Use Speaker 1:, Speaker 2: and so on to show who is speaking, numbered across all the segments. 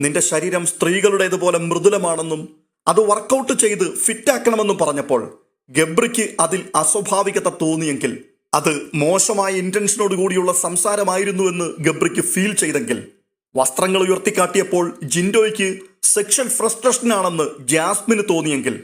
Speaker 1: നിന്റെ ശരീരം സ്ത്രീകളുടേതുപോലെ മൃദുലമാണെന്നും അത് വർക്കൗട്ട് ചെയ്ത് ഫിറ്റാക്കണമെന്നും പറഞ്ഞപ്പോൾ ഗബ്രിക്ക് അതിൽ അസ്വാഭാവികത തോന്നിയെങ്കിൽ അത് മോശമായ ഇന്റൻഷനോട് കൂടിയുള്ള സംസാരമായിരുന്നുവെന്ന് ഗബ്രിക്ക് ഫീൽ ചെയ്തെങ്കിൽ. വസ്ത്രങ്ങൾ ഉയർത്തിക്കാട്ടിയപ്പോൾ ജിൻഡോയ്ക്ക് സെക്ഷൽ ഫ്രസ്ട്രേഷനാണെന്ന് ജാസ്മിന് തോന്നിയെങ്കിൽ.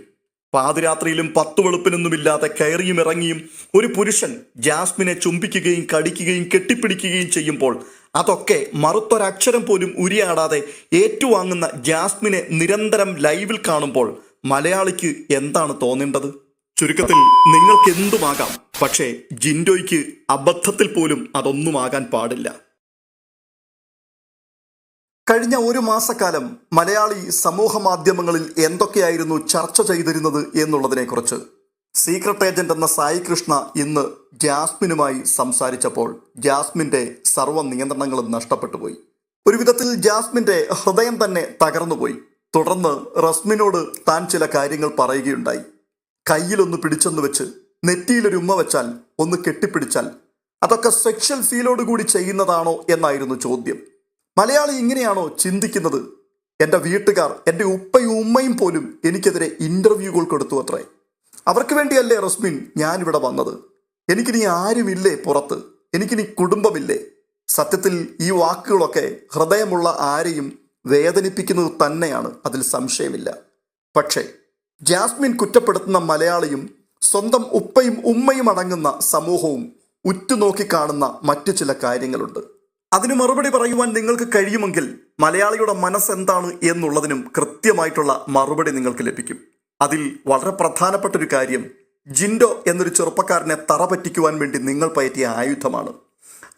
Speaker 1: പാതിരാത്രിയിലും പത്തു വെളുപ്പിനൊന്നുമില്ലാതെ കയറിയും ഇറങ്ങിയും ഒരു പുരുഷൻ ജാസ്മിനെ ചുംബിക്കുകയും കടിക്കുകയും കെട്ടിപ്പിടിക്കുകയും ചെയ്യുമ്പോൾ അതൊക്കെ മറുത്തൊരക്ഷരം പോലും ഉരിയാടാതെ ഏറ്റുവാങ്ങുന്ന ജാസ്മിനെ നിരന്തരം ലൈവിൽ കാണുമ്പോൾ മലയാളിക്ക് എന്താണ് തോന്നേണ്ടത്? ചുരുക്കത്തിൽ നിങ്ങൾക്ക് എന്തുമാകാം പക്ഷേ ജിൻഡോയ്ക്ക് അബദ്ധത്തിൽ പോലും അതൊന്നുമാകാൻ പാടില്ല. കഴിഞ്ഞ ഒരു മാസക്കാലം മലയാളി സമൂഹ മാധ്യമങ്ങളിൽ എന്തൊക്കെയായിരുന്നു ചർച്ച ചെയ്തിരുന്നത് എന്നുള്ളതിനെക്കുറിച്ച് സീക്രട്ട് ഏജന്റ് എന്ന സായി കൃഷ്ണ ഇന്ന് ജാസ്മിനുമായി സംസാരിച്ചപ്പോൾ ജാസ്മിന്റെ സർവ നിയന്ത്രണങ്ങളും നഷ്ടപ്പെട്ടു പോയി. ഒരു വിധത്തിൽ ജാസ്മിന്റെ ഹൃദയം തന്നെ തകർന്നുപോയി തുടർന്ന് റസ്മിനോട് താൻ ചില കാര്യങ്ങൾ പറയുകയുണ്ടായി. കയ്യിലൊന്ന് പിടിച്ചെന്ന് വെച്ച് നെറ്റിയിലൊരു ഉമ്മ വെച്ചാൽ ഒന്ന് കെട്ടിപ്പിടിച്ചാൽ അതൊക്കെ സെക്ഷൽ ഫീലോടുകൂടി ചെയ്യുന്നതാണോ എന്നായിരുന്നു ചോദ്യം. മലയാളി ഇങ്ങനെയാണോ ചിന്തിക്കുന്നത്? എന്റെ വീട്ടുകാർ എന്റെ ഉപ്പയും ഉമ്മയും പോലും എനിക്കെതിരെ ഇന്റർവ്യൂകൾ കൊടുത്തു അത്രേ. അവർക്ക് വേണ്ടിയല്ലേ റസ്മിൻ ഞാനിവിടെ വന്നത്? എനിക്കിനി ആരുമില്ലേ പുറത്ത്? എനിക്കിനി കുടുംബമില്ലേ? സത്യത്തിൽ ഈ വാക്കുകളൊക്കെ ഹൃദയമുള്ള ആരെയും വേദനിപ്പിക്കുന്നത് തന്നെയാണ് അതിൽ സംശയമില്ല. പക്ഷേ ജാസ്മിൻ കുറ്റപ്പെടുത്തുന്ന മലയാളിയും സ്വന്തം ഉപ്പയും ഉമ്മയും അടങ്ങുന്ന സമൂഹവും ഉറ്റുനോക്കി കാണുന്ന മറ്റു ചില കാര്യങ്ങളുണ്ട്. അതിന് മറുപടി പറയുവാൻ നിങ്ങൾക്ക് കഴിയുമെങ്കിൽ മലയാളിയുടെ മനസ്സെന്താണ് എന്നുള്ളതിനും കൃത്യമായിട്ടുള്ള മറുപടി നിങ്ങൾക്ക് ലഭിക്കും. അതിൽ വളരെ പ്രധാനപ്പെട്ട ഒരു കാര്യം ജിൻഡോ എന്നൊരു ചെറുപ്പക്കാരനെ തറ പറ്റിക്കുവാൻ വേണ്ടി നിങ്ങൾ പയറ്റിയ ആയുധമാണ്.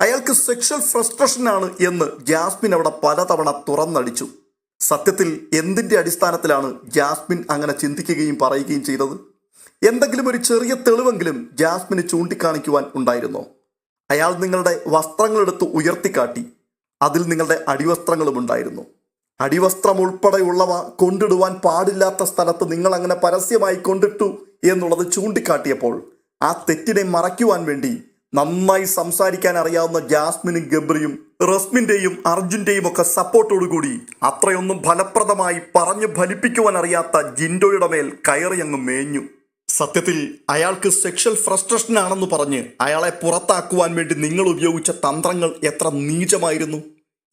Speaker 1: അയാൾക്ക് സെക്ഷൽ ഫ്രസ്ട്രേഷനാണ് എന്ന് ജാസ്മിൻ അവിടെ പലതവണ തുറന്നടിച്ചു. സത്യത്തിൽ എന്തിന്റെ അടിസ്ഥാനത്തിലാണ് ജാസ്മിൻ അങ്ങനെ ചിന്തിക്കുകയും പറയുകയും ചെയ്തത്? എന്തെങ്കിലും ഒരു ചെറിയ തെളിവെങ്കിലും ജാസ്മിന് ചൂണ്ടിക്കാണിക്കുവാൻ ഉണ്ടായിരുന്നോ? അയാൾ നിങ്ങളുടെ വസ്ത്രങ്ങളെടുത്ത് ഉയർത്തിക്കാട്ടി അതിൽ നിങ്ങളുടെ അടിവസ്ത്രങ്ങളും ഉണ്ടായിരുന്നു. അടിവസ്ത്രം ഉൾപ്പെടെയുള്ളവ കൊണ്ടിടുവാൻ പാടില്ലാത്ത സ്ഥലത്ത് നിങ്ങൾ അങ്ങനെ പരസ്യമായി കൊണ്ടിട്ടു എന്നുള്ളത് ചൂണ്ടിക്കാട്ടിയപ്പോൾ ആ തെറ്റിനെ മറയ്ക്കുവാൻ വേണ്ടി നന്നായി സംസാരിക്കാൻ അറിയാവുന്ന ജാസ്മിനും ഗബ്രിയും റസ്മിന്റെയും അർജുന്റെയും ഒക്കെ സപ്പോർട്ടോടുകൂടി അത്രയൊന്നും ഫലപ്രദമായി പറഞ്ഞു ഫലിപ്പിക്കുവാൻ അറിയാത്ത ജിൻഡോയുടെ മേൽ കയറി അങ്ങ് മേഞ്ഞു. സത്യത്തിൽ അയാൾക്ക് സെക്ഷൽ ഫ്രസ്ട്രേഷൻ ആണെന്ന് പറഞ്ഞ് അയാളെ പുറത്താക്കുവാൻ വേണ്ടി നിങ്ങൾ ഉപയോഗിച്ച തന്ത്രങ്ങൾ എത്ര നീചമായിരുന്നു.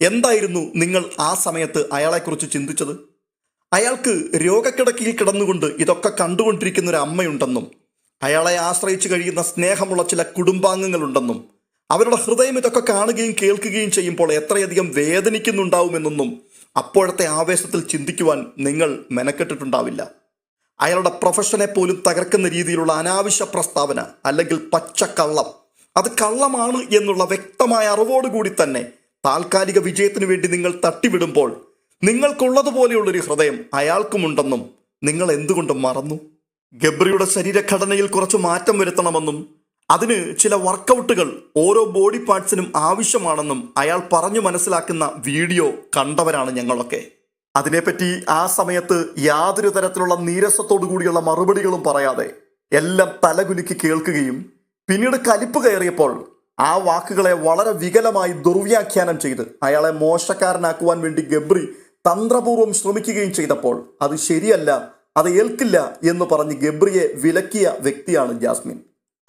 Speaker 1: എന്തായിരുന്നു നിങ്ങൾ ആ സമയത്ത് അയാളെക്കുറിച്ച് ചിന്തിച്ചത്? അയാൾക്ക് രോഗക്കിടക്കിയിൽ കിടന്നുകൊണ്ട് ഇതൊക്കെ കണ്ടുകൊണ്ടിരിക്കുന്ന ഒരു അമ്മയുണ്ടെന്നും അയാളെ ആശ്രയിച്ചു കഴിയുന്ന സ്നേഹമുള്ള ചില കുടുംബാംഗങ്ങളുണ്ടെന്നും അവരുടെ ഹൃദയം ഇതൊക്കെ കാണുകയും കേൾക്കുകയും ചെയ്യുമ്പോൾ എത്രയധികം വേദനിക്കുന്നുണ്ടാവുമെന്നൊന്നും അപ്പോഴത്തെ ആവേശത്തിൽ ചിന്തിക്കുവാൻ നിങ്ങൾ മെനക്കെട്ടിട്ടുണ്ടാവില്ല. അയാളുടെ പ്രൊഫഷനെ പോലും തകർക്കുന്ന രീതിയിലുള്ള അനാവശ്യ പ്രസ്താവന അല്ലെങ്കിൽ പച്ചക്കള്ളം അത് കള്ളമാണ് എന്നുള്ള വ്യക്തമായ അറിവോടുകൂടി തന്നെ താൽക്കാലിക വിജയത്തിനു വേണ്ടി നിങ്ങൾ തട്ടിവിടുമ്പോൾ നിങ്ങൾക്കുള്ളതുപോലെയുള്ളൊരു ഹൃദയം അയാൾക്കുമുണ്ടെന്നും നിങ്ങൾ എന്തുകൊണ്ട് മറന്നു? ഗബ്രിയുടെ ശരീരഘടനയിൽ കുറച്ച് മാറ്റം വരുത്തണമെന്നും അതിന് ചില വർക്കൗട്ടുകൾ ഓരോ ബോഡി പാർട്സിനും ആവശ്യമാണെന്നും അയാൾ പറഞ്ഞു മനസ്സിലാക്കുന്ന വീഡിയോ കണ്ടവരാണ് ഞങ്ങളൊക്കെ. അതിനെപ്പറ്റി ആ സമയത്ത് യാതൊരു തരത്തിലുള്ള നീരസത്തോടു കൂടിയുള്ള മറുപടികളും പറയാതെ എല്ലാം തലകുലുക്കി കേൾക്കുകയും പിന്നീട് കലിപ്പ് കയറിയപ്പോൾ ആ വാക്കുകളെ വളരെ വികലമായി ദുർവ്യാഖ്യാനം ചെയ്ത് അയാളെ മോശക്കാരനാക്കുവാൻ വേണ്ടി ഗബ്രി തന്ത്രപൂർവം ശ്രമിക്കുകയും ചെയ്തപ്പോൾ അത് ശരിയല്ല അത് ഏൽക്കില്ല എന്ന് പറഞ്ഞ് ഗബ്രിയെ വിലക്കിയ വ്യക്തിയാണ് ജാസ്മിൻ.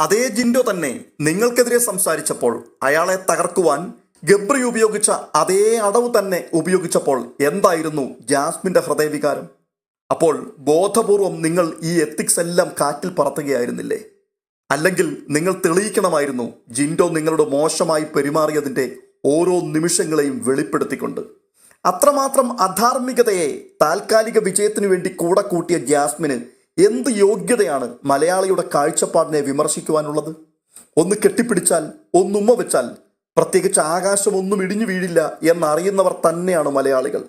Speaker 1: അതേ ജിൻഡോ തന്നെ നിങ്ങൾക്കെതിരെ സംസാരിച്ചപ്പോൾ അയാളെ തകർക്കുവാൻ ഗബ്രി ഉപയോഗിച്ച അതേ അടവ് തന്നെ ഉപയോഗിച്ചപ്പോൾ എന്തായിരുന്നു ജാസ്മിന്റെ ഹൃദയവികാരം? അപ്പോൾ ബോധപൂർവം നിങ്ങൾ ഈ എത്തിക്സ് എല്ലാം കാറ്റിൽ പറത്തുകയായിരുന്നില്ലേ? അല്ലെങ്കിൽ നിങ്ങൾ തെളിയിക്കണമായിരുന്നു ജിൻഡോ നിങ്ങളുടെ മോശമായി പെരുമാറിയതിന്റെ ഓരോ നിമിഷങ്ങളെയും വെളിപ്പെടുത്തിക്കൊണ്ട്. അത്രമാത്രം അധാർമികതയെ താൽക്കാലിക വിജയത്തിനു വേണ്ടി കൂടെ കൂട്ടിയ ജാസ്മിന് എന്ത് യോഗ്യതയാണ് മലയാളിയുടെ കാഴ്ചപ്പാടിനെ വിമർശിക്കുവാനുള്ളത്? ഒന്ന് കെട്ടിപ്പിടിച്ചാൽ ഒന്നുമ്മ വെച്ചാൽ പ്രത്യേകിച്ച് ആകാശം ഒന്നും ഇടിഞ്ഞു വീഴില്ല എന്നറിയുന്നവർ തന്നെയാണ് മലയാളികൾ.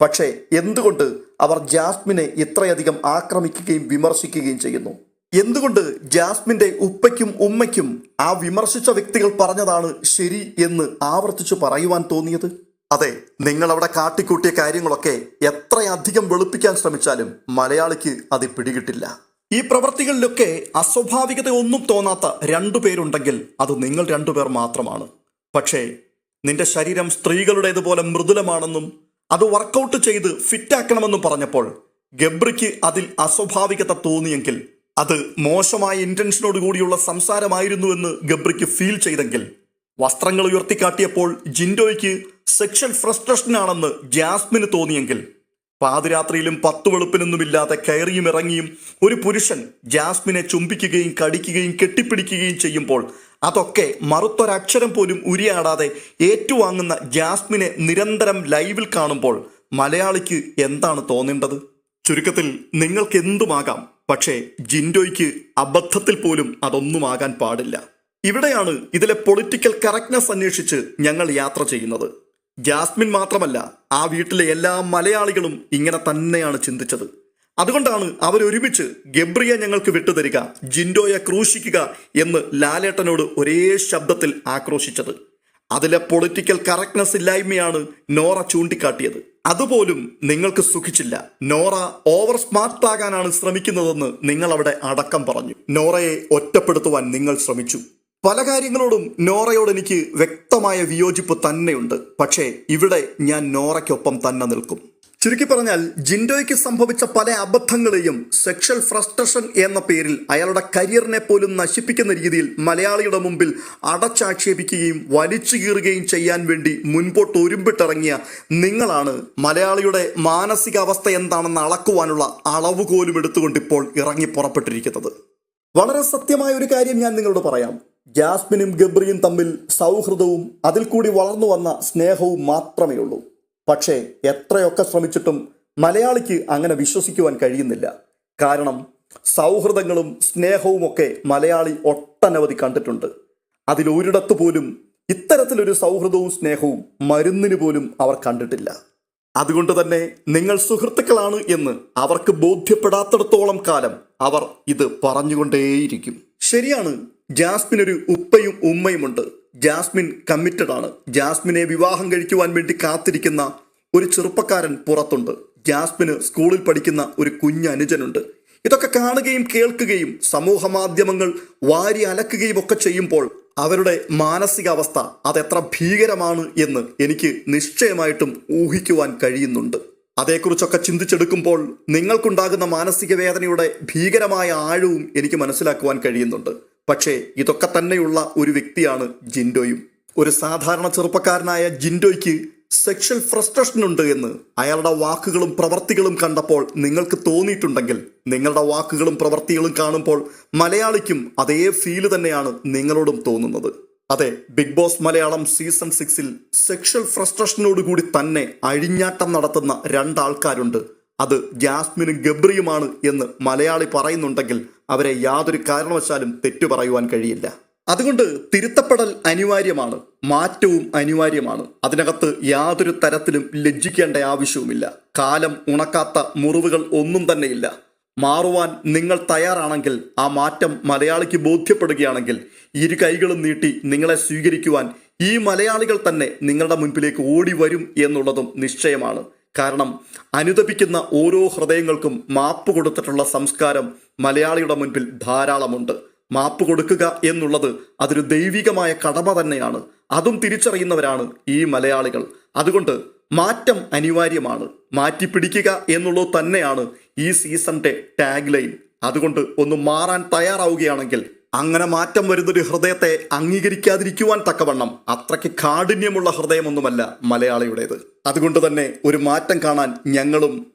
Speaker 1: പക്ഷേ എന്തുകൊണ്ട് അവർ ജാസ്മിനെ ഇത്രയധികം ആക്രമിക്കുകയും വിമർശിക്കുകയും ചെയ്യുന്നു? എന്തുകൊണ്ട് ജാസ്മിന്റെ ഉപ്പയ്ക്കും ഉമ്മയ്ക്കും ആ വിമർശിച്ച വ്യക്തികൾ പറഞ്ഞതാണ് ശരി എന്ന് ആവർത്തിച്ചു പറയുവാൻ തോന്നിയത്? അതെ നിങ്ങൾ അവിടെ കാട്ടിക്കൂട്ടിയ കാര്യങ്ങളൊക്കെ എത്രയധികം വെളുപ്പിക്കാൻ ശ്രമിച്ചാലും മലയാളിക്ക് അത് പിടികിട്ടില്ല. ഈ പ്രവൃത്തികളിലൊക്കെ അസ്വാഭാവികത ഒന്നും തോന്നാത്ത രണ്ടു പേരുണ്ടെങ്കിൽ അത് നിങ്ങൾ രണ്ടുപേർ മാത്രമാണ്. പക്ഷേ നിന്റെ ശരീരം സ്ത്രീകളുടേതുപോലെ മൃദുലമാണെന്നും അത് വർക്കൗട്ട് ചെയ്ത് ഫിറ്റാക്കണമെന്നും പറഞ്ഞപ്പോൾ ഗബ്രിക്ക് അതിൽ അസ്വാഭാവികത തോന്നിയെങ്കിൽ അത് മോശമായ ഇന്റൻഷനോട് കൂടിയുള്ള സംസാരമായിരുന്നുവെന്ന് ഗബ്രിക്ക് ഫീൽ ചെയ്തെങ്കിൽ വസ്ത്രങ്ങൾ ഉയർത്തിക്കാട്ടിയപ്പോൾ ജിൻഡോയ്ക്ക് സെക്ഷൽ ഫ്രസ്ട്രേഷനാണെന്ന് ജാസ്മിന് തോന്നിയെങ്കിൽ പാതിരാത്രിയിലും പത്തു വെളുപ്പിനൊന്നുമില്ലാതെ കയറിയും ഇറങ്ങിയും ഒരു പുരുഷൻ ജാസ്മിനെ ചുംബിക്കുകയും കടിക്കുകയും കെട്ടിപ്പിടിക്കുകയും ചെയ്യുമ്പോൾ അതൊക്കെ മറുത്തൊരക്ഷരം പോലും ഉരിയാടാതെ ഏറ്റുവാങ്ങുന്ന ജാസ്മിനെ നിരന്തരം ലൈവിൽ കാണുമ്പോൾ മലയാളിക്ക് എന്താണ് തോന്നേണ്ടത്? ചുരുക്കത്തിൽ നിങ്ങൾക്ക് എന്തുമാകാം? പക്ഷേ ജിൻഡോയ്ക്ക് അബദ്ധത്തിൽ പോലും അതൊന്നും അതൊന്നുമാകാൻ പാടില്ല. ഇവിടെയാണ് ഇതിലെ പൊളിറ്റിക്കൽ കറക്റ്റ്നെസ് അന്വേഷിച്ച് ഞങ്ങൾ യാത്ര ചെയ്യുന്നത്. ജാസ്മിൻ മാത്രമല്ല ആ വീട്ടിലെ എല്ലാ മലയാളികളും ഇങ്ങനെ തന്നെയാണ് ചിന്തിച്ചത്. അതുകൊണ്ടാണ് അവരൊരുമിച്ച് ഗബ്രിയെ ഞങ്ങൾക്ക് വിട്ടുതരിക ജിൻഡോയെ ക്രൂശിക്കുക എന്ന് ലാലേട്ടനോട് ഒരേ ശബ്ദത്തിൽ ആക്രോശിച്ചത്. അതിലെ പൊളിറ്റിക്കൽ കറക്റ്റ്നെസ് ഇല്ലായ്മയാണ് നോറ ചൂണ്ടിക്കാട്ടിയത്. അതുപോലും നിങ്ങൾക്ക് സുഖിച്ചില്ല. നോറ ഓവർ സ്മാർട്ട് ആകാനാണ് ശ്രമിക്കുന്നതെന്ന് നിങ്ങൾ അവിടെ അടക്കം പറഞ്ഞു. നോറയെ ഒറ്റപ്പെടുത്തുവാൻ നിങ്ങൾ ശ്രമിച്ചു. പല കാര്യങ്ങളോടും നോറയോട് എനിക്ക് വ്യക്തമായ വിയോജിപ്പ് തന്നെയുണ്ട്. പക്ഷേ ഇവിടെ ഞാൻ നോറയ്ക്കൊപ്പം തന്നെ നിൽക്കും. ചുരുക്കി പറഞ്ഞാൽ ജിൻഡോയ്ക്ക് സംഭവിച്ച പല അബദ്ധങ്ങളെയും സെക്ഷൽ ഫ്രസ്ട്രേഷൻ എന്ന പേരിൽ അയാളുടെ കരിയറിനെ പോലും നശിപ്പിക്കുന്ന രീതിയിൽ മലയാളിയുടെ മുമ്പിൽ അടച്ചാക്ഷേപിക്കുകയും വലിച്ചു കീറുകയും ചെയ്യാൻ വേണ്ടി മുൻപോട്ട് ഒരുമ്പിട്ടിറങ്ങിയ നിങ്ങളാണ്. മലയാളിയുടെ മാനസികാവസ്ഥ എന്താണെന്ന് അളക്കുവാനുള്ള അളവുകോലും എടുത്തുകൊണ്ട് ഇപ്പോൾ ഇറങ്ങി പുറപ്പെട്ടിരിക്കുന്നത്. വളരെ സത്യമായ ഒരു കാര്യം ഞാൻ നിങ്ങളോട് പറയാം. ജാസ്മിനും ഗബ്രിയും തമ്മിൽ സൗഹൃദവും അതിൽ കൂടി വളർന്നു വന്ന സ്നേഹവും മാത്രമേ ഉള്ളൂ പക്ഷേ എത്രയൊക്കെ ശ്രമിച്ചിട്ടും മലയാളിക്ക് അങ്ങനെ വിശ്വസിക്കുവാൻ കഴിയുന്നില്ല. കാരണം സൗഹൃദങ്ങളും സ്നേഹവും ഒക്കെ മലയാളി ഒട്ടനവധി കണ്ടിട്ടുണ്ട്. അതിലൊരിടത്തു പോലും ഇത്തരത്തിലൊരു സൗഹൃദവും സ്നേഹവും മരുന്നിന് പോലും അവർ കണ്ടിട്ടില്ല. അതുകൊണ്ട് തന്നെ നിങ്ങൾ സുഹൃത്തുക്കളാണ് എന്ന് അവർക്ക് ബോധ്യപ്പെടാത്തിടത്തോളം കാലം അവർ ഇത് പറഞ്ഞുകൊണ്ടേയിരിക്കും. ശരിയാണ് ജാസ്മിനൊരു ഉപ്പയും ഉമ്മയുമുണ്ട്. ജാസ്മിൻ കമ്മിറ്റഡ് ആണ്. ജാസ്മിനെ വിവാഹം കഴിക്കുവാൻ വേണ്ടി കാത്തിരിക്കുന്ന ഒരു ചെറുപ്പക്കാരൻ പുറത്തുണ്ട്. ജാസ്മിന് സ്കൂളിൽ പഠിക്കുന്ന ഒരു കുഞ്ഞ് അനുജനുണ്ട്. ഇതൊക്കെ കാണുകയും കേൾക്കുകയും സമൂഹ മാധ്യമങ്ങൾ വാരി അലക്കുകയും ഒക്കെ ചെയ്യുമ്പോൾ അവരുടെ മാനസികാവസ്ഥ അതെത്ര ഭീകരമാണ് എന്ന് എനിക്ക് നിശ്ചയമായിട്ടും ഊഹിക്കുവാൻ കഴിയുന്നുണ്ട്. അതേക്കുറിച്ചൊക്കെ ചിന്തിച്ചെടുക്കുമ്പോൾ നിങ്ങൾക്കുണ്ടാകുന്ന മാനസിക വേദനയുടെ ഭീകരമായ ആഴവും എനിക്ക് മനസ്സിലാക്കുവാൻ കഴിയുന്നുണ്ട്. പക്ഷേ ഇതൊക്കെ തന്നെയുള്ള ഒരു വ്യക്തിയാണ് ജിൻഡോയും. ഒരു സാധാരണ ചെറുപ്പക്കാരനായ ജിൻഡോയ്ക്ക് സെക്ഷൽ ഫ്രസ്ട്രേഷൻ ഉണ്ട് എന്ന് അയാളുടെ വാക്കുകളും പ്രവർത്തികളും കണ്ടപ്പോൾ നിങ്ങൾക്ക് തോന്നിയിട്ടുണ്ടെങ്കിൽ നിങ്ങളുടെ വാക്കുകളും പ്രവർത്തികളും കാണുമ്പോൾ മലയാളിക്കും അതേ ഫീൽ തന്നെയാണ് നിങ്ങളോടും തോന്നുന്നത്. അതെ ബിഗ് ബോസ് മലയാളം സീസൺ സിക്സിൽ സെക്ഷൽ ഫ്രസ്ട്രേഷനോട് കൂടി തന്നെ അഴിഞ്ഞാട്ടം നടത്തുന്ന രണ്ടാൾക്കാരുണ്ട്. അത് ജാസ്മിനും ഗബ്രിയുമാണ് എന്ന് മലയാളി പറയുന്നുണ്ടെങ്കിൽ അവരെ യാതൊരു കാരണവശാലും തെറ്റു പറയുവാൻ കഴിയില്ല. അതുകൊണ്ട് തിരുത്തപ്പെടൽ അനിവാര്യമാണ് മാറ്റവും അനിവാര്യമാണ്. അതിനകത്ത് യാതൊരു തരത്തിലും ലജ്ജിക്കേണ്ട ആവശ്യവുമില്ല. കാലം ഉണക്കാത്ത മുറിവുകൾ ഒന്നും തന്നെയില്ല. മാറുവാൻ നിങ്ങൾ തയ്യാറാണെങ്കിൽ ആ മാറ്റം മലയാളിക്ക് ബോധ്യപ്പെടുകയാണെങ്കിൽ ഇരു കൈകളും നീട്ടി നിങ്ങളെ സ്വീകരിക്കുവാൻ ഈ മലയാളികൾ തന്നെ നിങ്ങളുടെ മുൻപിലേക്ക് ഓടി വരും എന്നുള്ളതും നിശ്ചയമാണ്. കാരണം അനുദപിക്കുന്ന ഓരോ ഹൃദയങ്ങൾക്കും മാപ്പ് കൊടുത്തിട്ടുള്ള സംസ്കാരം മലയാളിയുടെ മുൻപിൽ ധാരാളമുണ്ട്. മാപ്പ് കൊടുക്കുക എന്നുള്ളത് അതൊരു ദൈവികമായ കടമ തന്നെയാണ്. അതും തിരിച്ചറിയുന്നവരാണ് ഈ മലയാളികൾ. അതുകൊണ്ട് മാറ്റം അനിവാര്യമാണ്. മാറ്റിപ്പിടിക്കുക എന്നുള്ളത് തന്നെയാണ് ഈ സീസണിന്റെ ടാഗ് ലൈൻ. അതുകൊണ്ട് ഒന്ന് മാറാൻ തയ്യാറാവുകയാണെങ്കിൽ അങ്ങനെ മാറ്റം വരുന്നൊരു ഹൃദയത്തെ അംഗീകരിക്കാതിരിക്കുവാൻ തക്കവണ്ണം അത്രയ്ക്ക് കാഠിന്യമുള്ള ഹൃദയമൊന്നുമല്ല മലയാളിയുടേത്. അതുകൊണ്ട് തന്നെ ഒരു മാറ്റം കാണാൻ ഞങ്ങളും